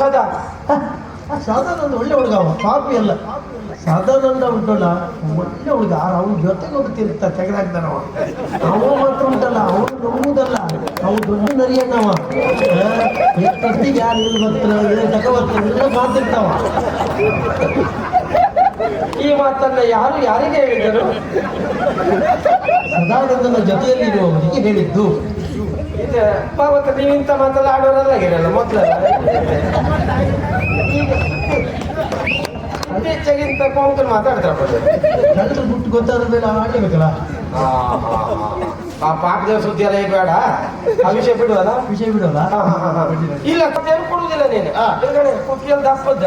ಸದಾ ಸಾಧಾರಣ ಒಳ್ಳೆ ಹುಡುಗ ಅವ ಕಾಪಿ ಅಲ್ಲ. ಸಾಧಾರಣ ಉಂಟಲ್ಲ, ಒಳ್ಳೆ ಹುಡುಗ. ಅವನ ಜೊತೆಗೆ ಹೋಗಿ ತಿರುಗ್ತಾ ತೆಗೆದಾಕ್ತಾನವ ಅವ. ಮಾತ್ರ ಉಂಟಲ್ಲ, ಅವನು ನಂಬುದಲ್ಲ ಅವನು ದೊಡ್ಡ ನರಿಯಣ್ಣವ ಪ್ರತಿ ಯಾರು ಇಲ್ಲಿ ಬರ್ತಾರ ಏನು ತಕ ಬರ್ತಾರ ಎಲ್ಲ ಮಾತಿರ್ತಾವ ಈ ಮಾತನ್ನ ಯಾರು ಯಾರಿಗೆ ಹೇಳಿದರು ಸದಾನಂದನ ಜೊತೆಯಲ್ಲಿರುವವರಿಗೆ ಹೇಳಿದ್ದು ಇದು ಪಾವತ ನೀವು ಇಂಥ ಮಾತೆಲ್ಲ ಆಡೋರೆಲ್ಲ ಆಗಿರಲ್ಲ ಮೊದಲೆಲ್ಲ. ಈಗ ಇತ್ತೀಚೆಗಿಂತ ಕೊಂಕಣಿ ಮಾತಾಡ್ತಾರೆ ಕಳ್ಳರು ಬಿಟ್ಟು ಗೊತ್ತಾದ ಮೇಲೆ ಆಡ್ಲೇಬೇಕಲ್ಲ? ಆ ಪಾಪದ ಸುದ್ದಿ ಎಲ್ಲ ಈಗ ಬೇಡ? ಆ ವಿಷಯ ಬಿಡುವಲ್ಲ? ವಿಷಯ ಬಿಡೋಲ್ಲ. ಇಲ್ಲ ಏನು ಕೊಡುವುದಿಲ್ಲ ನೀನು. ಎದುರುಗಡೆ ಕುತ್ತಿಗೆಲ್ ದಪ್ಪದ್ದ.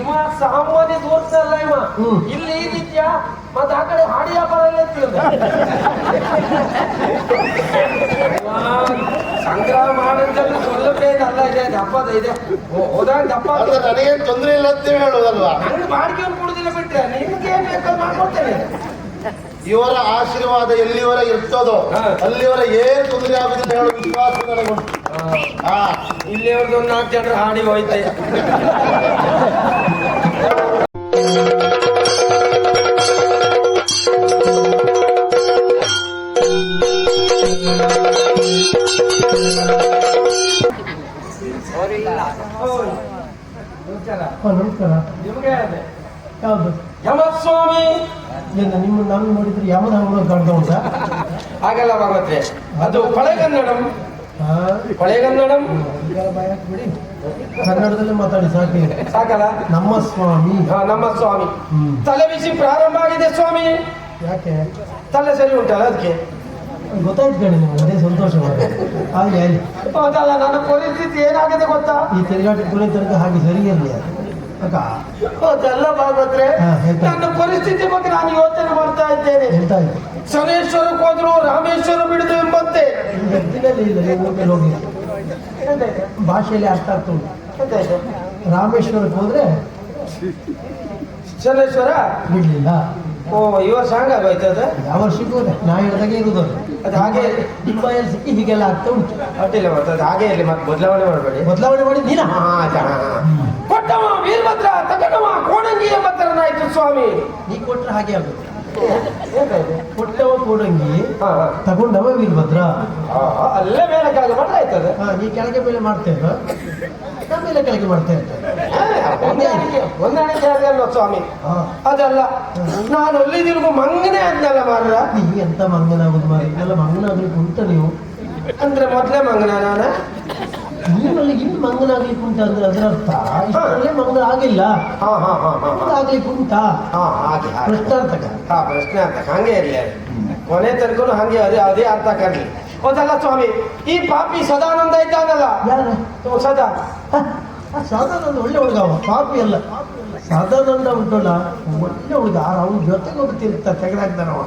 ಇವ ಸಾಮಾನ್ಯ ತೋರ್ಸಲ್ಲ ಇವ. ಇಲ್ಲಿ ಈ ರೀತಿಯ ಮತ್ತೆ ಆ ಕಡೆ ಹಾಡಿ ವ್ಯಾಪಾರ ಎಲ್ಲ ಸಂಗ್ರಹ ಸ್ವಲ್ಪ ಅಲ್ಲ ಇದೆ ದಪ್ಪದ ಇದೆ. ಹೋದಾಗ ದಪ್ಪ ಅಲ್ಲ ನನಗೇನು ತೊಂದರೆ ಇಲ್ಲ ಅಂತ ಹೇಳುವುದಲ್ವಾ ನಂಗೆ ಬಾಡಿಗೆ ಕೊಡುದಿಲ್ಲ ಬಿಟ್ರೆ ನಿಮ್ಗೆ ಏನ್ ಬೇಕಾದ್ರೂ ಮಾಡ್ಕೊಡ್ತೇನೆ. ಇವರ ಆಶೀರ್ವಾದ ಎಲ್ಲಿವರ ಇರ್ತದೋ ಅಲ್ಲಿವರ ಏನ್ ತೊಂದರೆ ಆಗುದಿಲ್ಲ ಹೇಳೋ ವಿಶ್ವಾಸ ನನಗುಂಟು ಹಾ. ಇಲ್ಲಿಯವ್ರದ್ದು ಒಂದು ನಾಲ್ಕು ಜನರು ಹಾಡಿ ಹೋಯ್ತಾ ಯಾವುದು? ಯಮಸ್ವಾಮಿ. ಏನು ನಿಮ್ಮ ನಾನು ನೋಡಿದ್ರೆ ಯಮನ ಹಂಗ ಕಾಣ್ತಾ ಉಂಟಾ? ಹಾಗಲ್ಲ ಭಗವತ್ರೆ ಅದು ಪಳೆಗನ್ನಡಂ ಪಳೆಗನ್ನಡಂ ಕೊಳೆಗನ್ನಡಂ ಕನ್ನಡದಲ್ಲಿ ಮಾತಾಡಿ ಸಾಕಿ. ಸಾಕಲ್ಲ? ನಮ್ಮ ಸ್ವಾಮಿ ಹಾ, ನಮ್ಮ ಸ್ವಾಮಿ. ತಲೆ ಬಿಸಿ ಪ್ರಾರಂಭ ಆಗಿದೆ ಸ್ವಾಮಿ. ಯಾಕೆ? ತಲೆ ಸರಿ ಉಂಟಲ್ಲ ಅದಕ್ಕೆ? ಗೊತ್ತಾಯ್ತು ಕಣಿ ನಿಮ್ಗೆ ಅದೇ ಸಂತೋಷ ಹಾಗೆ ಅಲ್ಲಿ ಹೌದಲ್ಲ ನನ್ನ ಪರಿಸ್ಥಿತಿ ಏನಾಗಿದೆ ಗೊತ್ತಾ? ಈ ತಿರುಗಾಟ ತನಕ ಹಾಗೆ ಸರಿ ಇರಲಿ ಅದೆಲ್ಲ ಭಾಗವತ್ರೆ. ನನ್ನ ಪರಿಸ್ಥಿತಿ ಬಗ್ಗೆ ನಾನು ಯೋಚನೆ ಮಾಡ್ತಾ ಇದ್ದೇನೆ. ಸನೇಶ್ವರಕ್ಕೆ ಶನೇಶ್ವರಕ್ಕೆ ಹೋದ್ರು ರಾಮೇಶ್ವರ ಬಿಡುದು ಎಂಬಂತೆ. ಭಾಷೆಯಲ್ಲಿ ಅರ್ಥ ಆಗ್ತು ರಾಮೇಶ್ವರಕ್ಕೆ ಹೋದ್ರೆ ಶನೇಶ್ವರ? ಬಿಡ್ಲಿಲ್ಲ ಓ ಈ ವರ್ಷ ಅದ? ಯಾವ ವರ್ಷಕ್ಕೂ ನಾ ಹೇಳ್ದಾಗೆ ಇರುದು ಅದು. ಹಾಗೆ ನಿಮ್ಮ ಸಿಕ್ಕಿ ಹೀಗೆಲ್ಲ ಆಗ್ತಾ ಉಂಟು. ಅಡ್ಡಿಲ್ಲ ಮತ್ತೆ ಅದು ಹಾಗೆ ಇಲ್ಲಿ ಮತ್ತೆ ಬದಲಾವಣೆ ಮಾಡಬೇಡಿ. ಬದಲಾವಣೆ ಮಾಡಿ ಹಾ ಹಾ, ಜನ. ಕೊಟ್ಟವ ವೀರಭದ್ರ ತಗೊಂಡವ ಕೋಣಂಗಿ ಎಂಬತ್ತರನಾಯ್ತು ಸ್ವಾಮಿ. ನೀ ಕೊಟ್ರೆ ಹಾಗೆ ಆಗುತ್ತೆ? ಕೊಟ್ಟವ ಕೊಡಂಗಿ. ತಗೊಂಡವ ವೀರಭದ್ರ ಅಲ್ಲೇ ಮೇಲೆ ಕೆಳಗೆ ಮಾಡ್ರೆ ಆಯ್ತದೆ. ನೀ ಕೆಳಗೆ ಮೇಲೆ ಮಾಡ್ತೇವೆ ಮೇಲೆ ಕೆಳಗೆ ಮಾಡ್ತಾ ಹೊಂದಾಣಿಕೆ ಅದೇ ಅಲ್ವ ಸ್ವಾಮಿ? ಅದಲ್ಲ ನಾನು ಅಲ್ಲಿ ಮಂಗನೆ ಮಂಗನೇ ಆದ್ನಲ್ಲ ಮಾರ್ರ. ನೀ ಎಂತ ಮಂಗನಾಗುದು ಮಾರಿ ಮಂಗನ ಮಂಗನಾಗ್ಲಿಕ್ಕೆ ಕುಂತ ನೀವು. ಅಂದ್ರೆ ಮೊದ್ಲೇ ಮಂಗನ ನಾನು? ನಿಮ್ಮಲ್ಲಿ ಇನ್ನು ಮಂಗನಾಗ್ಲಿಕ್ಕೆ ಉಂಟ ಅಂದ್ರೆ ಅದರ ಅರ್ಥ. ಇಷ್ಟರಲ್ಲೇ ಮಂಗನ ಆಗಿಲ್ಲ. ಹಾ ಹಾ ಹಾ ಹಾ ಹಾ. ಆಗ್ಲಿಕ್ಕೆ ಉಂಟಾ? ಹಾ ಹಾಗೆ ಹಾಗೆ. ಪ್ರಶ್ನಾರ್ಥಕ. ಹಾ ಪ್ರಶ್ನೆ ಅಂತ ಹಂಗೆ ಇರಲಿ ಅದು. ಕೊನೆ ತನಕನು ಹಂಗೆ ಅದೇ ಅದೇ ಅರ್ಥ ಕರ್ಲಿ ಹೌದಲ್ಲ ಸ್ವಾಮಿ ಈ ಪಾಪಿ ಸದಾನಂದ ಇದ್ದಾನಲ್ಲ? ಯಾರು? ಹ್ಞೂ, ಸದಾ. ಸದಾನಂದ ಒಳ್ಳೆ ಹುಡುಗ ಅವ ಪಾಪಿ ಅಲ್ಲ. ಸದಾನಂದ ಉಂಟಲ್ಲ ಒಳ್ಳೆ ಹುಡುಗ. ಅವ್ನ ಜೊತೆಗೆ ಹೋಗ್ತಿರ್ತ ಅವನು ಅವ.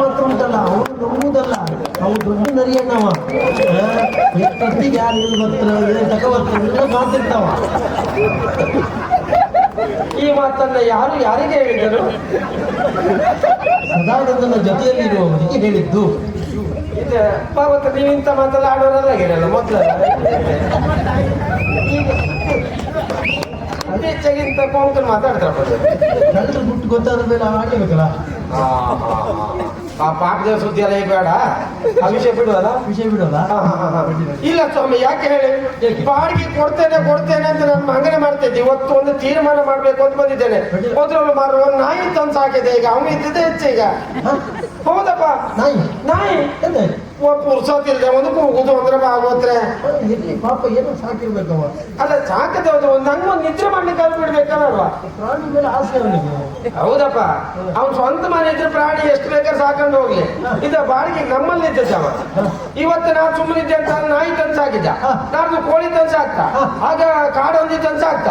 ಮಾತ್ರ ಉಂಟಲ್ಲ ಅವನು ನಂಬುದಲ್ಲ. ಅವನು ದೊಡ್ಡ ನರಿಯಣ್ಣವ ಎಷ್ಟೊತ್ತಿಗೆ ಯಾರು ಇಲ್ಲಿ ಬರ್ತಾರ ಏನು ತಕ ಬರ್ತಾರ ಎಲ್ಲ ಮಾತಿರ್ತಾವ. ಈ ಮಾತನ್ನ ಯಾರು ಯಾರಿಗೆ ಹೇಳಿದರು ಸದಾನಂದನ ಜೊತೆಯಲ್ಲಿರುವವರಿಗೆ ಹೇಳಿದ್ದು. ಇದು ಪಾವತ ನೀವು ಇಂಥ ಮಾತೆಲ್ಲ ಆಡೋರೆಲ್ಲ ಆಗಿರಲ್ಲ ಮೊದ್ಲ. ಈಗ ಇತ್ತೀಚೆಗಿಂತ ಕೊಂಕಣಿ ಮಾತಾಡ್ತಾರೆ. ಕಳ್ಳರು ಬಿಟ್ಟು ಗೊತ್ತಾದ ಮೇಲೆ ಆಡಲೇಬೇಕಲ್ಲ ಆ ಪಾಪದ ಸುದ್ದಿ ಎಲ್ಲ ಬೇಡ? ಆ ವಿಷಯ ಬಿಡುವಲ್ಲ? ವಿಷಯ ಹಾ. ಇಲ್ಲ ಸ್ವಾಮಿ ಯಾಕೆ ಹೇಳಿ? ಬಾಡಿಗೆ ಕೊಡ್ತೇನೆ ಕೊಡ್ತೇನೆ ಅಂತ ನಾನು ಮಂಗನೆ ಮಾಡ್ತಿದ್ದೆ ಇವತ್ತು ಒಂದು ತೀರ್ಮಾನ ಮಾಡ್ಬೇಕು ಅಂತ ಬಂದಿದ್ದೇನೆ. ಹೋದ್ರಲ್ಲ ಮಾರು ಒಂದು ನಾಯಿ ತಂದು ಸಾಕಿದೆ. ಈಗ ಅವನು ಇದ್ದಿದ್ದೇ ಹೆಚ್ಚು ಈಗ? ಹೌದಪ್ಪ. ನಾಯಿ? ನಾಯಿ? ಎಂತ ಒಬ್ಬ ಪುರ್ಸೋತಿಲ್ದೆ ಒಂದು ಕೂಗುದು ಅಂದ್ರೆ ಭಾಗವತ್ರೆ ಎಲ್ಲಿ ಪಾಪ ಏನೋ ಸಾಕಿರ್ಬೇಕವ ಅಲ್ಲ ಸಾಕದೆ ಹೌದು ಒಂದು ನಂಗೆ ಒಂದು ನಿದ್ರೆ ಮಾಡ್ಲಿಕ್ಕೆ ಅದು ಬಿಡ್ಬೇಕಲ್ವಾ? ಪ್ರಾಣಿ ಮೇಲೆ ಆಸೆ ಅವನಿಗೆ. ಹೌದಪ್ಪ. ಅವ್ನು ಸ್ವಂತ ಮನೆ ಇದ್ರೆ ಪ್ರಾಣಿ ಎಷ್ಟು ಬೇಕಾದ್ರೆ ಸಾಕೊಂಡು ಹೋಗ್ಲಿ. ಇದ ಬಾಡಿಗೆ ನಮ್ಮಲ್ಲಿ ಇದ್ದವ ಇವತ್ತು ನಾನು ಸುಮ್ಮನಿದ್ದೆ ಅಂತ ನಾಯಿ ತಂದು ಸಾಕಿದ್ದ. ನಾನು ಕೋಳಿ ತಂದು ಸಾಕ್ತ. ಆಗ ಕಾಡೊಂದಿ ತಂದು ಸಾಕ್ತ.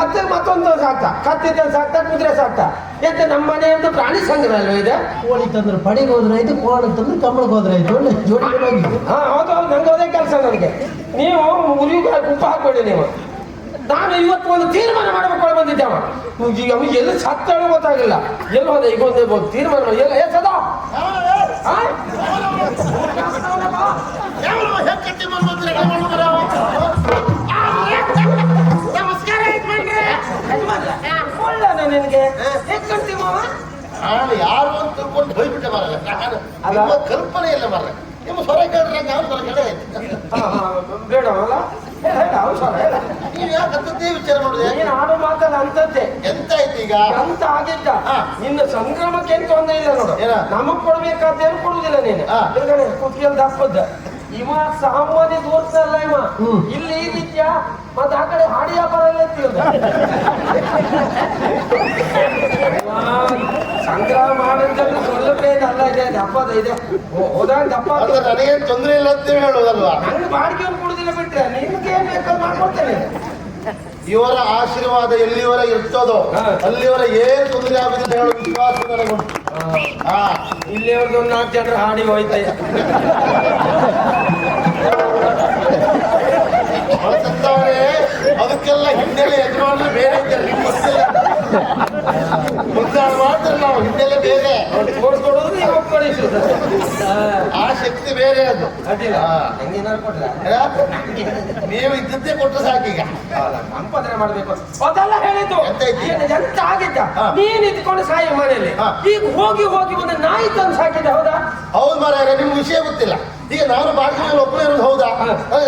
ಮತ್ತೆ ಮತ್ತೊಂದು ತಂದು ಸಾಕ್ತ. ಕತ್ತಿ ತಂದು ಸಾಕ್ತ ಕುದುರೆ ಸಾಕ್ತ. ಎಂತ ನಮ್ಮ ಮನೆ ಒಂದು ಪ್ರಾಣಿ ಸಂಗ್ರಹ ಅಲ್ವಾ ಇದೆ? ಕೋಳಿ ತಂದ್ರೆ ಪಡಿಗೆ ಹೋದ್ರೆ ಆಯ್ತು ಕೋಣ ತಂದ್ರೆ ಕಂಬಳಕ್ಕೆ ಹೋದ್ರೆ ಜೋಡಿ ಜೋಡಿ ಹೌದು ಹೌದು ನಂಗೆ ಅದೇ ಕೆಲಸ ನನಗೆ. ನೀವು ಉರಿಯುಗ ಗುಂಪು ಹಾಕೊಳ್ಳಿ ನೀವು. ನಾನು ಇವತ್ತು ಒಂದು ತೀರ್ಮಾನ ಮಾಡಬೇಕು ಬಂದಿದ್ದೆ ಅವ. ಈಗ ಅವ ಎಲ್ಲಿ ಸತ್ತಳು ಗೊತ್ತಾಗಿಲ್ಲ. ಎಲ್ಲಿ ಹೋದ? ಈಗ ಒಂದೇ ತೀರ್ಮಾನ ಮಾಡಿ. ಎಲ್ಲ ಏ ಸದಾ? ನಮಸ್ಕಾರ ನಿನಗೆ. ಯಾರು ತಿಳ್ಕೊಂಡು ಹೋಗ್ಬಿಟ್ಟೆ ಅಲ್ಲ? ನಿಮ್ಮ ಕಲ್ಪನೆ ಇಲ್ಲ ಮಾರ ನಿಮ್ಮ ಸ್ವರ ಕೇಳಿದ್ರೆ ಸ್ವರ ಬೇಡ ಅಲ್ಲ? ಯಾಕೆ ಅಂತದ್ದೇ ವಿಚಾರ ಮಾಡುದು? ನಾನು ಆಡೋ ಮಾತಲ್ಲ ಅಂತದ್ದೇ ಎಂತ ಆಯ್ತು ಈಗ? ಅಂತ ಆಗಿದ್ದ. ನಿನ್ನ ಸಂಕ್ರಮಕ್ಕೆ ಏನ್ ತೊಂದರೆ ಇಲ್ಲ ನೋಡು? ನಮಗ್ ಕೊಡ್ಬೇಕಾದ್ದೇನು ಕೊಡುದಿಲ್ಲ ನೀನು. ಹಾ. ತಿರ್ಗಾನೆ ಕುತ್ಕೆಲ್ ದಪ್ಪದ್ದ ಇವ ಸಾಮಾನ್ಯ ದೋಸ್ತಲ್ಲ ಇವ. ಇಲ್ಲಿ ನಿತ್ಯ ಮತ್ತ ಆ ಕಡೆ ಹಾಡಿ ವ್ಯಾಪಾರ ಸಂಗ್ರಹ ಮಾಡಿದ್ರೆ ಸ್ವಲ್ಪ ಅಲ್ಲ ಇದೆ ದಪ್ಪದ ಇದೆ ಹೋದಾಗ ದಪ್ಪ ನನಗೇನು ತೊಂದರೆ ಇಲ್ಲ ಅಂತ ಹೇಳೋದಲ್ವಾ? ನಂಗೆ ಬಾಡಿಗೆ ಕೊಡುದಿಲ್ಲ ಬಿಟ್ರೆ ನಿನ್ಗೆ ಏನ್ ಬೇಕಾದ್ರೂ ಮಾಡ್ಕೊಡ್ತೇನೆ. ಇವರ ಆಶೀರ್ವಾದ ಎಲ್ಲಿವರ ಇರ್ತದೋ. ಅಲ್ಲಿವರ ಏನ್ ತೊಂದರೆ ಆಗುದಿಲ್ಲ ಹೇಳೋ ವಿಶ್ವಾಸ ನನಗುಂಟು. ಹಾ. ಇಲ್ಲಿ ಅವ್ರದ್ದು ಒಂದು ನಾಲ್ಕು ಜನರು ಹಾಡಿ ಹೋಯ್ತಯ್ಯ ಬಳಸುತ್ತವರೇ ಅದಕ್ಕೆಲ್ಲ ಹಿನ್ನೆಲೆ ಯಜಮಾನರು ಬೇರೆ ಇದ್ದಾರೆ ನಿಮ್ಗೆ ಮಾತ್ರ ನಾವು ಹಿನ್ನೆಲೆ ಬೇರೆ. ತೋರಿಸ್ಕೊಡೋದು ನೀವು ಆ ಶಕ್ತಿ ಬೇರೆ ಅದು. ಅಡ್ಡಿಲ್ಲ. ಹೆಂಗೇನಾರು ಕೊಟ್ರ? ನೀವು ಇದ್ದದ್ದೇ ಕೊಟ್ಟರೆ ಸಾಕೀಗ ಸಂಪಾದನೆ ಮಾಡ್ಬೇಕು. ಅದೆಲ್ಲ ಹೇಳಿದ್ದು. ಎಂತ ಆಗಿದ್ದ. ನೀನ್ ಇದ್ಕೊಂಡು ಸಾಯ ಮನೆಯಲ್ಲಿ. ಈಗ ಹೋಗಿ ಹೋಗಿ ಒಂದು ನಾಯಿ ತಂದು ಸಾಕಿದ್ದೆ ಹೌದಾ? ಹೌದು ಮಾರಾಯ ನಿಮ್ಗೆ ವಿಷಯ ಗೊತ್ತಿಲ್ಲ. ಈಗ ನಾನು ಬಾಡಿಗೆ ಮೇಲೆ ಒಬ್ಬನೇ ಇರೋದು ಹೌದಾ?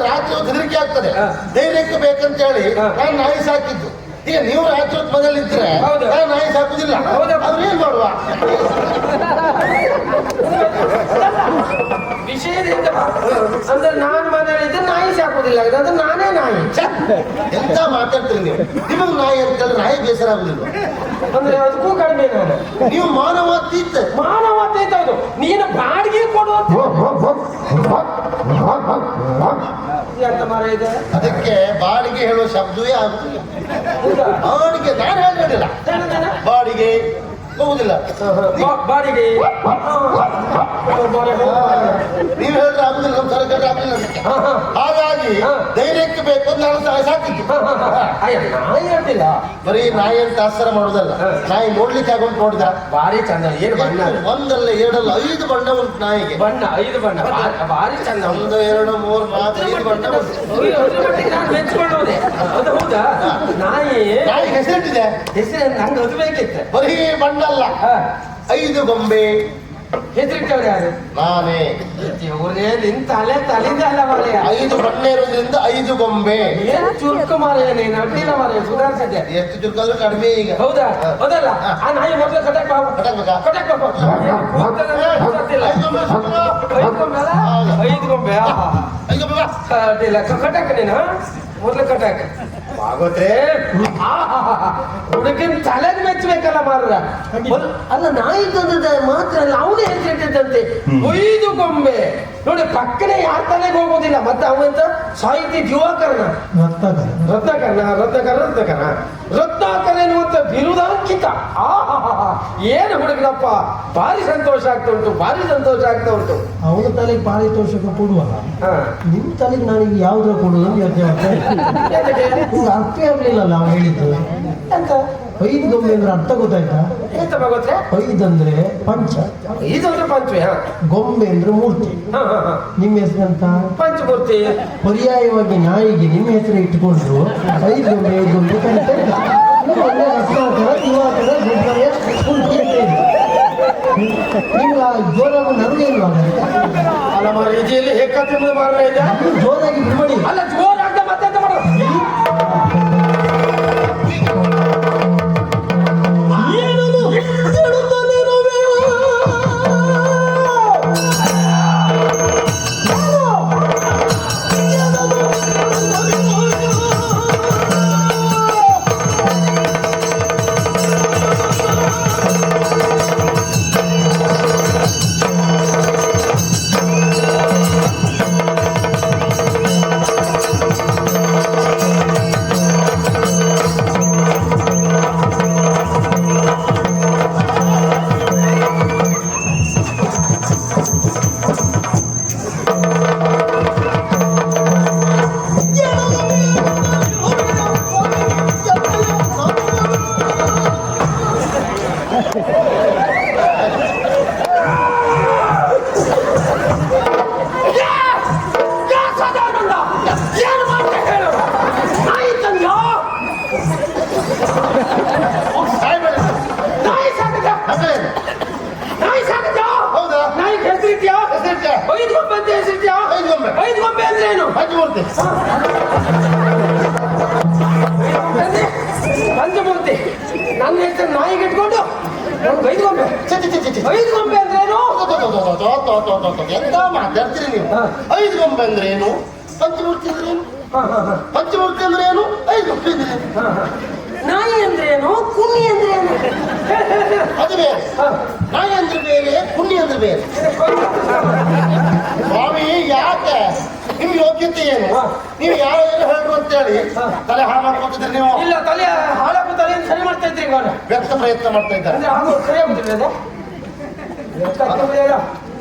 ರಾತ್ರಿ ಹೆದರಿಕೆ ಆಗ್ತದೆ. ಧೈರ್ಯಕ್ಕೆ ಬೇಕಂತ ಹೇಳಿ. ನಾನು ನಾಯಿ ಸಾಕಿದ್ದು. ಈಗ ನೀವು ರಾಜ್ಯೋತ್ ಹೊತ್ತು ಮನೇಲಿ ಇದ್ರೆ ಹೌದು. ನಾಯಿ ಸಾಕುದಿಲ್ಲ. ಅವ್ರು ಏನ್ ಮಾಡುವ? ವಿಷಯದಿಂದ ಅಂದ್ರೆ ನಾನು ಮನೆಯಲ್ಲಿ ಇದ್ರೆ ನಾಯಿ ಸಾಕುದಿಲ್ಲ. ಅಂದ್ರೆ ನಾನೇ ನಾಯಿ. ಎಂತ ಮಾತಾಡ್ತೀರಿ ನೀವು? ನಿಮಗೆ ನಾಯಿ ಅಂತಂದ್ರೆ ನಾಯಿ ಬೇಸರ ಆಗುದಿಲ್ಲ ಅಂದ್ರೆ ಅದಕ್ಕೂ ಕಡಿಮೆ ನಾನು. ನೀವು ಮಾನವಾತೀತ ಮಾನವತೆ ಅದು. ನೀನು ಬಾಡಿಗೆ ಕೊಡುವ ಎಂತ ಮರ ಇದೆ? ಅದಕ್ಕೆ ಬಾಡಿಗೆ ಹೇಳುವ ಶಬ್ದವೇ ಆಗುದಿಲ್ಲ? ಬಾಡಿಗೆ ನಾನು ಹೇಳಿದ್ದೇನೆ? ಬಾಡಿಗೆ ಹೋಗುದಿಲ್ಲ. ಬಾಡಿಗೆ. ನೀವು ಹೇಳಿದ್ರೆ ಆಗುದಿಲ್ಲ ನಮ್ಮ ಸರ್ಕಾರ ಆಗುದಿಲ್ಲ. ಹಾಗಾಗಿ. ಧೈರ್ಯಕ್ಕೆ ಬೇಕು ಅಂತ ನಾನು ಸಾಕಿದ್ದು. ನಾಯಿ ಹೇಳ್ತಿಲ್ಲ ಬರೀ ನಾಯಿ ಅಂತ ಆಸರ ಮಾಡುದಲ್ಲ. ನಾಯಿ ನೋಡ್ಲಿಕ್ಕೆ ಆಗೊಂಡು ನೋಡಿದ? ಭಾರಿ ಚಂದ ಏನು ಬಣ್ಣ. ಒಂದಲ್ಲ ಎರಡಲ್ಲ ಐದು ಬಣ್ಣ ಉಂಟು ನಾಯಿಗೆ. ಬಣ್ಣ ಐದು ಬಣ್ಣ. ಭಾರಿ- ಚಂದ. ಒಂದು ಎರಡು ಮೂರು ನಾಲ್ಕು ಐದು ಬಣ್ಣ ಅದು ಹೌದಾ? ನಾಯಿ. ನಾಯಿ ಹೆಸರಿಟ್ಟಿದೆ ಹೆಸರು ನಂಗೆ ಅದು ಬೇಕಿತ್ತು. ಬರೀ ಬಣ್ಣ ಹಾ. ಐದು ಗೊಂಬೆ. ಹೆದರಿಟ್ಟವ್ರು ಯಾರು? ನಾನೇ. ಇವ್ರೇ ನಿನ್ ತಲೆ ತಲಿದಲ್ಲ ಅಲ್ಲ ಐದು ಬಣ್ಣ ಇರೋದ್ರಿಂದ ಐದು ಗೊಂಬೆ. ಏನು ಚುರುಕು ಮಾರೆಯ ನೀನು? ಅಡ್ಡಿಲ್ಲ ಮಾರಯ್ಯ ಸುಧಾರಿಸಿದ್ದೆ ಎಷ್ಟು ಚುರುಕಾದ್ರೂ ಕಡಿಮೆ ಈಗ. ಹೌದಾ? ಹೌದಲ್ಲ? ಆ ನಾಯಿ ಮೊದಲು ಕಟಕ್ ಬಾಬು? ಕಟಕ್ ಬಾಬು. ಐದು ಗೊಂಬೆ ಐದು ಗೊಂಬೆ. ಅಡ್ಡಿಲ್ಲ. ಕಟಕ್ ನೀನು ಮೊದಲು ಕಟಕ್ ಬಾಗೋತ್ರೆ ಹುಡುಗನ್ ತಲೆಗೆ ಮೆಚ್ಚಬೇಕಲ್ಲ ಮಾರ್ರ. ಅಲ್ಲ ನಾಯಿ ತಂದದ ಮಾತ್ರ ಅಲ್ಲ ಅವನೇ ಹೆಸರಿಟ್ಟಿದ್ದಂತೆ ಒಯ್ದು ಗೊಂಬೆ ನೋಡಿ ಪಕ್ಕನೆ ಯಾರ ತಲೆಗೆ ಹೋಗೋದಿಲ್ಲ. ಮತ್ತೆ ಅವಂತ ಸಾಹಿತಿ ದಿವಾಕರಣ ರತ್ನಕರ್ಣ ರತ್ನಕರ್ಣ ರತ್ನಕರ್ಣ ರತ್ನಾಕರ ಎನ್ನುವಂತ ಬಿರುದಾಂಕಿತ. ಆ ಏನು ಹುಡುಗನಪ್ಪ? ಭಾರಿ ಸಂತೋಷ ಆಗ್ತಾ ಉಂಟು ಭಾರಿ ಸಂತೋಷ ಆಗ್ತಾ ಉಂಟು. ಅವನ ತಲೆಗೆ ಪಾರಿತೋಷಕ ಕೊಡುವಲ್ಲ. ಹಾ. ನಿಮ್ ತಲೆಗೆ ನಾನೀಗ ಯಾವ್ದ್ರ ಕೊಡುವುದು ಅಂತ ಯೋಚನೆ ಅರ್ಥ ಇರ್ಲಿಲ್ಲ ನಾವು ಹೇಳಿದ್ದು ಎಂತ ಐದು ಗೊಂಬೆ ಅಂದ್ರೆ ಅರ್ಥ ಗೊತ್ತಾಯ್ತಾ? ಎಂತ ಭಗವತ್ರೆ ಐದು ಅಂದ್ರೆ ಪಂಚ. ಐದು ಅಂದ್ರೆ ಪಂಚ ಗೊಂಬೆ ಅಂದ್ರೆ ಮೂರ್ತಿ. ನಿಮ್ಮ ಅಂತ ಹೆಸರಂತ ಪಂಚಮೂರ್ತಿ. ಪರ್ಯಾಯವಾಗಿ ನಾಯಿಗೆ ನಿಮ್ಮ ಹೆಸರು ಇಟ್ಟುಕೊಂಡ್ರು ಐದು ಗೊಂಬೆ ಐದು ಗೊಂಬೆ ನೀವು ಅಂತ. ನಿಮ್ಗೆ ಆ ಜೋರಾಗಿ ನರುಗೆ ಇಲ್ವಾ? ಅಲ್ಲ ಮರ ಮಾರ ಇದೆ? ಜೋರಾಗಿ ಬಿಡ್ಬೇಡಿ. ಅಲ್ಲ ಜೋರಾಗ್ದ ಎಂತ ಮಾತಾಡ್ತೀರಿ ನೀವು. ಹಾ. ಐದು ಗೊಂಬೆ ಅಂದ್ರೆ ಏನು? ಪಂಚಮೂರ್ತಿ ಅಂದ್ರೆ ಏನು? ಹಾ ಹಾ ಹಾ. ಪಂಚಮೂರ್ತಿ ಅಂದ್ರೆ ಏನು? ಐದು ಗೊಂಬೆ ಅಂದ್ರೆ ನಾಯಿ ಅಂದ್ರೆ ಏನು? ಕುಣ್ಣಿ ಅಂದ್ರೆ ಏನು? ಅದು ಬೇರೆ. ಹಾ. ನಾಯಿ ಅಂದ್ರೆ ಬೇರೆ ಪುಣ್ಯ ಅಂದ್ರೆ ಬೇರೆ. ಸ್ವಾಮಿ ಯಾಕೆ? ನಿಮ್ ಯೋಗ್ಯತೆ ಏನು? ನೀವು ಯಾವ ಏನು ಹೇಳ್ರು ಅಂತ ಹೇಳಿ ತಲೆ ಹಾಳು ಮಾಡ್ಕೊತಿದ್ರಿ ನೀವು? ಇಲ್ಲ ತಲೆ ಹಾಳಾಗು ತಲೆ ಸರಿ ಮಾಡ್ತಾ ಇದ್ರಿ ವ್ಯರ್ಥ ಪ್ರಯತ್ನ ಮಾಡ್ತಾ ಇದ್ದಾರೆ.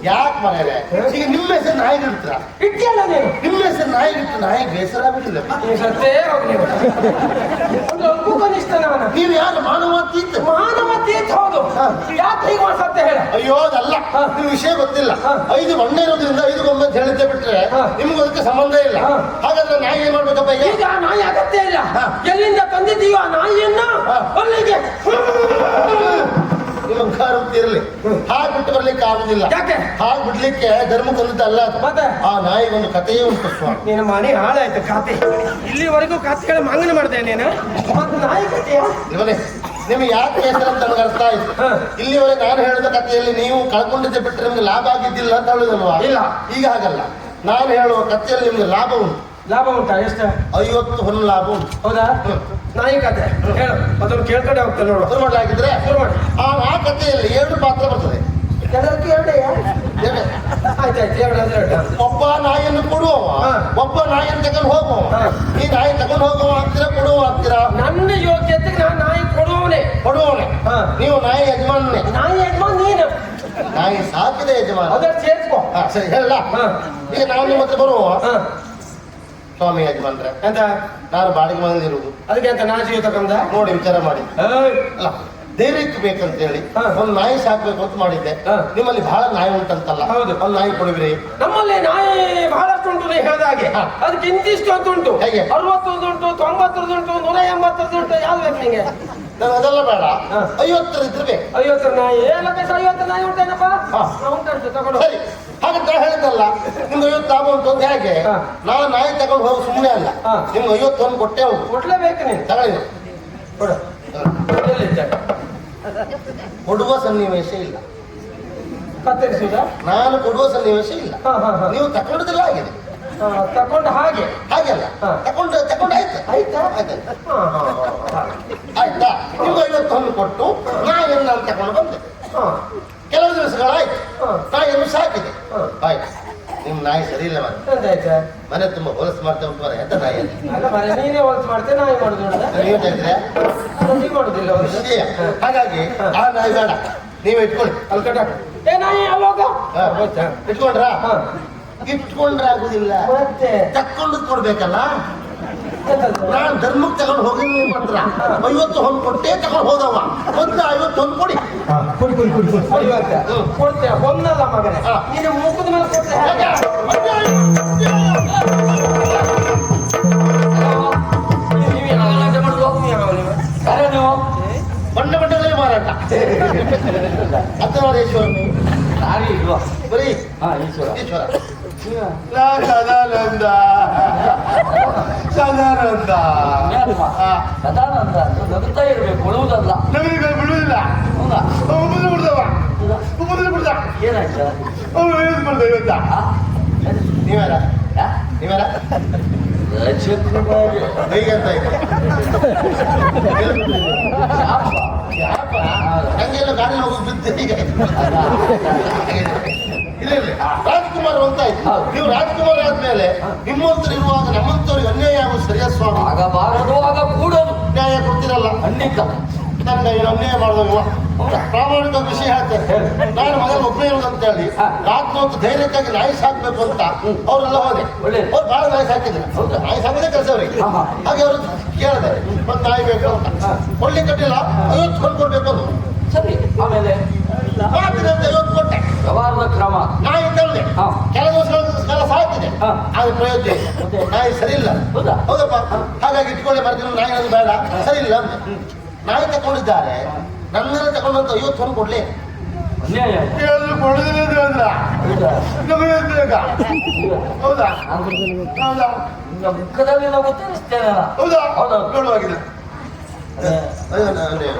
ಯಾಕೆ ಮನೆಯಲ್ಲೇ? ಈಗ ನಿಮ್ಮ ಹೆಸರು ನಾಯಿಗೆ ಇಡ್ತೀರಾ ಇಟ್ಟಿಯಲ್ಲ ನೀನು. ನಿಮ್ಮ ಹೆಸರು ನಾಯಿಗೆ ಇಟ್ಟು ನಾಯಿ ಬೇಸರ ಬಿಟ್ಟಿಲ್ಲ ನೀವು ಸತ್ತೇ ಹೋಗಿ ನೀವು ಒಂದು ತೀರ್ಥ ನಾನು ನೀವು ಯಾರು ಮಾನವಾತೀತ ಮಾನವತೆ ಅಂತ ಹೌದು. ಯಾಕೆ ಹೀಗೆ ಮಾಡ್ಸತ್ತೆ ಹೇಳ. ಅಯ್ಯೋ ಅದಲ್ಲ. ಹಾ. ನಿಮ್ ವಿಷಯ ಗೊತ್ತಿಲ್ಲ. ಹಾ. ಐದು ಬಣ್ಣೆ ಇರೋದ್ರಿಂದ ಐದು ಅಂತ ಹೇಳಿದ್ದೆ ಬಿಟ್ರೆ ಹಾ. ನಿಮ್ಗೆ ಅದಕ್ಕೆ ಸಂಬಂಧ ಇಲ್ಲ. ಹಾ. ಹಾಗಾದ್ರೆ ನಾಯಿ ಏನ್ ಮಾಡ್ಬೇಕಪ್ಪ ಈಗ? ಈಗ ನಾಯಿ ಅಗತ್ಯ ಇಲ್ಲ. ಹಾ. ಎಲ್ಲಿಂದ ತಂದಿದ್ದೀಯೋ ಆ ನಾಯಿಯನ್ನ ಹಾ. ಅಲ್ಲಿಗೆ ಇರ್ಲಿ ಹಾಗೆ ಬಿಟ್ಟು ಬರ್ಲಿಕ್ಕೆ ಆಗುದಿಲ್ಲ. ಯಾಕೆ? ಹಾಗೆ ಬಿಡ್ಲಿಕ್ಕೆ ಧರ್ಮ ಅಲ್ಲ ಮತ್ತೆ? ಆ ಒಂದು ಕಥೆಯೇ ಉಂಟು ಸ್ವಾಮಿ. ನಿನ್ನ ಮನೆ ಹಾಳಾಯ್ತು ಖಾತೆ ಇಲ್ಲಿವರೆಗೂ ಖಾತೆಗಳ ಮಂಗನ ಮಾಡಿದೆ ನೀನು? ಮತ್ತೆ ನಾಯಿ ಕಥೆಯ? ಇವನೇ ನಿಮ್ಗೆ ಯಾಕೆ ಹೆಸರು ಅಂತ ನನಗೆ ಅರ್ಥ ಆಯ್ತು. ಇಲ್ಲಿವರೆಗೆ ನಾನು ಹೇಳಿದ ಕಥೆಯಲ್ಲಿ ನೀವು ಕಳ್ಕೊಂಡಿದ್ದೆ ಬಿಟ್ಟರೆ ನಿಮ್ಗೆ ಲಾಭ ಆಗಿದ್ದಿಲ್ಲ ಅಂತ ಹೇಳುದಲ್ವಾ? ಇಲ್ಲ. ಈಗ ಹಾಗಲ್ಲ. ನಾನು ಹೇಳುವ ಕಥೆಯಲ್ಲಿ ನಿಮ್ಗೆ ಲಾಭ ಉಂಟು. ಲಾಭ ಉಂಟಾ? ಎಷ್ಟು? ಐವತ್ತು ಹೊನ್ನು ಲಾಭ ಉಂಟು. ಹೌದಾ. ನಾಯಿ ಕತೆ. ಹೇಳು. ಅದನ್ನು ಕೇಳ್ಕೊಂಡೆ ಹೋಗ್ತೇನೆ ನೋಡು. ಶುರು ಮಾಡಲಾಗಿದ್ರೆ ಶುರು ಮಾಡಿ. ಆ ಆ ಕಥೆಯಲ್ಲಿ ಎರಡು ಪಾತ್ರ ಬರ್ತದೆ. ಕೆಲವರಿಗೆ ಎರಡೇ. ಆಯ್ತಾಯ್ತು ಎರಡು ಅಂದ್ರೆ ಎರಡು. ಒಬ್ಬ ನಾಯಿಯನ್ನು ಕೊಡುವವ. ಒಬ್ಬ ನಾಯಿಯನ್ನು ತಗೊಂಡು ಹೋಗುವ. ಈ ನಾಯಿ ತಗೊಂಡು ಹೋಗುವ ಅಂತೀರಾ ಕೊಡುವ ಅಂತೀರಾ? ನನ್ನ ಯೋಗ್ಯತೆಗೆ ನಾನು ನಾಯಿ ಕೊಡುವವನೇ. ಕೊಡುವವನೇ. ಹಾ. ನೀವು ನಾಯಿ ಯಜಮಾನನೇ. ನಾಯಿ ಯಜಮಾನ್ ನೀನು. ನಾಯಿ ಸಾಕಿದೆ ಯಜಮಾನ. ಅದನ್ನ ಸೇರಿಸ್ಕೋ. ಸರಿ ಹೇಳ ಹಾ. ಈಗ ನಾವು ನಿಮ್ಮ ಹತ್ರ ಬರುವ ಸ್ವಾಮಿ ಬಂದ್ರೆ. ಎಂತ? ನಾನು ಬಾಡಿಗೆ ಮನೇಲಿ ಇರುವುದು. ಅದಕ್ಕೆ ಅಂತ ನಾ ಜೀವ ತಗೊಂಡ? ನೋಡಿ ವಿಚಾರ ಮಾಡಿ. ಅಲ್ಲ ಧೈರ್ಯಕ್ಕೆ ಬೇಕಂತ ಹೇಳಿ. ಒಂದು ನಾಯಿ ಸಾಕ್ಬೇಕು ಅಂತ ಮಾಡಿದ್ದೆ. ನಿಮ್ಮಲ್ಲಿ ಬಹಳ ನಾಯಿ ಉಂಟಂತಲ್ಲ. ಹೌದು. ಒಂದು ನಾಯಿ ಕೊಡುವಿರಿ. ಬಹಳಷ್ಟು ಹೇಳಿದ ನೀವು ಹಾಗೆ. ಅದಕ್ಕೆ ಇಂತಿಷ್ಟು ಅಂತ ಉಂಟು ಹೇಗೆ? ಅರವತ್ತರದುಂಟು ತೊಂಬತ್ತರದುಂಟು ನೂರ ಎಂಬತ್ತರದುಂಟು ಯಾವ್ದು ಬೇಕು ನಿಂಗೆ? ನಾನು ಅದೆಲ್ಲ ಬೇಡ. ಐವತ್ತರ ಇದ್ರೆ ಬೇಕು. ಐವತ್ತರ ನಾಯಿ. ಏ ಬೇಕು ಐವತ್ತರ ನಾಯಿ ಉಂಟೇನಪ್ಪ ಉಂಟಂತೆ ತಗೊಂಡು ಸರಿ. ಹಾಗಂತ ಹೇಳಿದ್ದಲ್ಲ ನಿಮ್ದು ಐವತ್ತು ಲಾಭ ಉಂಟು ಅಂತ ಹೇಗೆ. ನಾನು ನಾಯಿ ತಗೊಂಡು ಹೋಗಿ ಸುಮ್ಮನೆ ಅಲ್ಲ. ನಿಮ್ಮ ನಿಮ್ಗೆ ಐವತ್ತೊಂದು ಕೊಟ್ಟೆ ಹೋಗು. ಕೊಡ್ಲೇಬೇಕು ನೀನು. ತಗೊಳ್ಳಿ. ನೀವು. ಕೊಡು ಕೊಡುವ ಸನ್ನಿವೇಶ ಇಲ್ಲ. ಕತ್ತರಿಸಿದ? ನಾನು ಕೊಡುವ ಸನ್ನಿವೇಶ ಇಲ್ಲ. ಹಾ ಹಾ ಹಾ. ನೀವು ತಗೊಂಡದೆಲ್ಲ ಆಗಿದೆ ತಕೊಂಡು ಹಾಗೆ. ಹಾಗೆಲ್ಲ. ತಕೊಂಡು ತಕೊಂಡು ಆಯ್ತು? ಆಯ್ತಾ? ಆಯ್ತು ಆಯ್ತಾ. ನಿಮ್ಗೆ ಐವತ್ತೊಂದು ಕೊಟ್ಟು ನಾಯಿಯನ್ನು ನಾನು ತಗೊಂಡು ಬಂದೆ. ಹಾ. ಕೆಲವು ದಿವಸಗಳಾಯ್ತು. ನಾಯಿಯನ್ನು ಸಾಕಿದೆ. ಆಯ್ತು. ನಿಮ್ ನಾಯಿ ಸರಿ ಇಲ್ಲ ಮನೆ ಮನೆ ತುಂಬಾ ಹೊಲಸು ಮಾಡ್ತಾ ಉಂಟು ಮನೆ ಎಂತ ನಾಯಿ ನೀನೇ ಹೊಲಸ್ ಮಾಡ್ತೇನೆ ನಾಯಿ ಮಾಡುದು ನೀ ಮಾಡುದಿಲ್ಲ. ಹಾಗಾಗಿ ಆ ನಾಯಿ ಬೇಡ. ನೀವೇ ಇಟ್ಕೊಳ್ಳಿ. ಅಲ್ಲಿ ಕಟ್ಟ ಏ ನಾಯಿ. ಗೊತ್ತಾ ಇಟ್ಕೊಂಡ್ರ? ಹಾ. ಇಟ್ಕೊಂಡ್ರೆ ಆಗುದಿಲ್ಲ ಮತ್ತೆ? ತಕ್ಕೊಂಡು ಕೊಡ್ಬೇಕಲ್ಲ? ನಾನು ಧರ್ಮಕ್ಕೆ ತಗೊಂಡು ಹೋಗಿ ಮಾತ್ರ ಐವತ್ತು ಹೊಂದ್ ಕೊಟ್ಟೆ ತಗೊಂಡು ಹೋದವ. ಒಂದು ಐವತ್ತು ಹೊಂದ್ ಕೊಡಿ. ಕೊಡಿ ಕೊಡಿ ಕೊಡಿ ಕುಡಿ. ಕುಡಿ ಐವತ್ತ ಕೊಡ್ತೇವೆ ಒಂದಲ್ಲ ಮಗನೇ. ನೀನು ಮುಖದ ಮೇಲೆ ಕೊಡ್ತೆ. ಬಣ್ಣ ಬಣ್ಣದಲ್ಲಿ ಮಾರಾಟ. ಅಥವಾ ಯಾರು ಇಲ್ವಾ? ಬರೀ ಹಾ ಈಶ್ವರ. ಈಶ್ವರ. ಸದಾನಂದ. ಸದಾನಂದ. ಹಾ ಸದಾನಂದ ನಗುತ್ತಾ ಇರ್ಬೇಕು ಉಳುವುದಲ್ಲ. ನಮಗೆ ಬಿಡುವುದಿಲ್ಲ. ಹೌದಾ? ಮುಂದೆ ಬಿಡ್ದವ. ಮುಂದೆ ಬಿಡ್ದ. ಏನಾಯ್ತು? ಅವನು ಏನು ಮಾಡ್ದ ಇವತ್ತ? ಹೇಗೆ ಅಂತ ಇದೆ? ಯಾಪ? ಹಂಗೆಲ್ಲ ಗಾಡಿ ಹೋಗಿ ಬಿದ್ದು ಹೀಗೆ? ಇಲ್ಲ ಇಲ್ಲ. ರಾಜ್ಕುಮಾರ್ ಅಂತ ಆಯ್ತು. ನೀವು ರಾಜ್ಕುಮಾರ್ ಆದ್ಮೇಲೆ ನಿಮ್ಮಂತರು ಇರುವಾಗ ನಮ್ಮಂತವ್ರಿಗೆ ಅನ್ಯಾಯ ಆಗೋದು ಸರಿಯ ಸ್ವಾಮಿ ಆಗಬಾರದು ಆಗ ಕೂಡದು. ನ್ಯಾಯ ಕೊಡ್ತಿರಲ್ಲ? ಖಂಡಿತ. ನನ್ನ ಏನು ಅನ್ಯಾಯ ಮಾಡಿದಾಗ ಪ್ರಾಮಾಣಿಕ ವಿಷಯ ಹೇಳ್ತೇನೆ ನಾನು ಮಗನ ಒಬ್ಬನೇ ಅಂತ ಹೇಳಿ ರಾತ್ರಿ ಒಂದು ಧೈರ್ಯಕ್ಕಾಗಿ ನಾಯಿ ಸಾಕ್ಬೇಕು ಅಂತ ಅವರೆಲ್ಲ ಹೋದೆ. ಒಳ್ಳೆ ಅವ್ರು ಬಹಳ ನಾಯಿ ಸಾಕಿದ್ರು? ನಾಯಿ ಸಾಕೋದೇ ಕೆಲಸ ಅವರಿಗೆ. ಹಾಗೆ ಅವರು ಕೇಳಿದೆ ಒಂದು ನಾಯಿ ಬೇಕು ಅಂತ. ಕೊಡ್ಲಿಕ್ಕೆ ಕಟ್ಟಿಲ್ಲ ಐವತ್ತು ಕೊಂಡ್ಕೊಡ್ಬೇಕು ಅದು. ಸರಿ ಆಮೇಲೆ? ಐವತ್ತು ವ್ಯವಹಾರದ ಕ್ರಮ. ನಾಯಿ ತಂದೆ ಕೆಲವು ಕೆಲ ಹಾ. ಆದ್ರೆ ಪ್ರಯೋಜನ ಮತ್ತೆ? ನಾಯಿ ಸರಿ ಇಲ್ಲ. ಹೌದಾ? ಹೌದಪ್ಪ. ಹಾಗಾಗಿ ಇಟ್ಕೊಳ್ಳಿ ಬರ್ತೀನಿ ನಾಯಿ ಅದು ಬೇಡ. ಸರಿ ಇಲ್ಲ. ನಾಯಿ ತಗೊಂಡಿದ್ದಾರೆ ನನ್ನನ್ನು ತಗೊಂಡಂತ ಐವತ್ತು ತಂದು ಕೊಡ್ಲಿ. ಹೌದಾ? ಹೌದಾ? ಹೌದಾ? ಮುಖದಲ್ಲಿ ನಾವು ನಾನು. ಹೌದಾ? ಅಯ್ಯೋ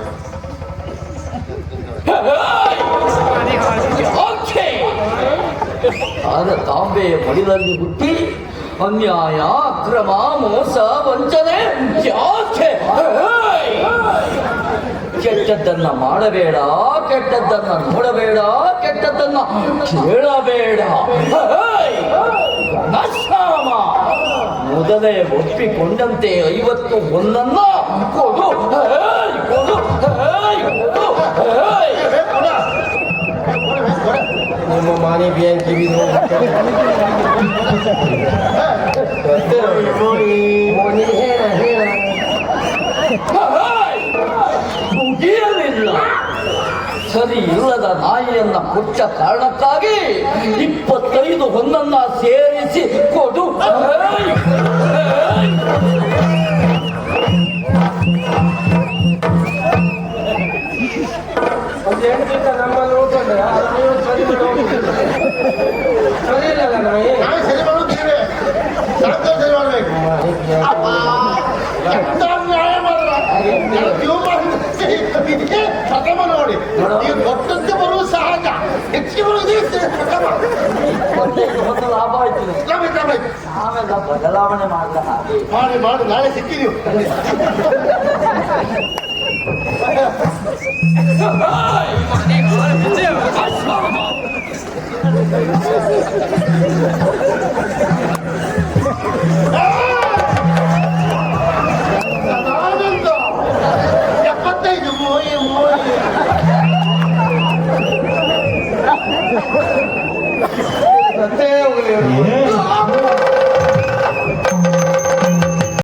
ಆದ ತಾಂಬೆಯ ಮಡಿಲಲ್ಲಿ ಹುಟ್ಟಿ ಅನ್ಯಾಯ, ಅಕ್ರಮ, ಮೋಸ, ವಂಚನೆ ಯಾಕೆ ಕೆಟ್ಟದ್ದನ್ನ ಮಾಡಬೇಡ, ಕೆಟ್ಟದ್ದನ್ನ ನೋಡಬೇಡ, ಕೆಟ್ಟದ್ದನ್ನ ಕೇಳಬೇಡ. ಮೊದಲೇ ಒಪ್ಪಿಕೊಂಡಂತೆ ಐವತ್ತು ಒಂದನ್ನ ಕೊಡು! ನಿಮ್ಮ ಮಾನಿ! ಮುಗಿಯಲಿಲ್ಲ ಸರಿ ಇಲ್ಲದ ನಾಯಿಯನ್ನ ಕೊಟ್ಟ ಕಾರಣಕ್ಕಾಗಿ ಇಪ್ಪತ್ತೈದು ನೋಡಿ. ನೀವು ದೊಡ್ಡದ್ದು ಬರುವುದು ಸಹಜ. ಹೆಚ್ಚಿಗೆ ಬರುವುದೇ ಲಾಭ ಆಯ್ತು. ಆಮೇಲೆ ಬದಲಾವಣೆ ಮಾಡಿದ ಹಾಗೆ. ಮಾಡಿ ಮಾಡಿ ನಾಳೆ ಸಿಕ್ಕಿ ನೀವು. ಸತ್ತೇ ಹೋಗ್ಲಿ ಅವ್ರು.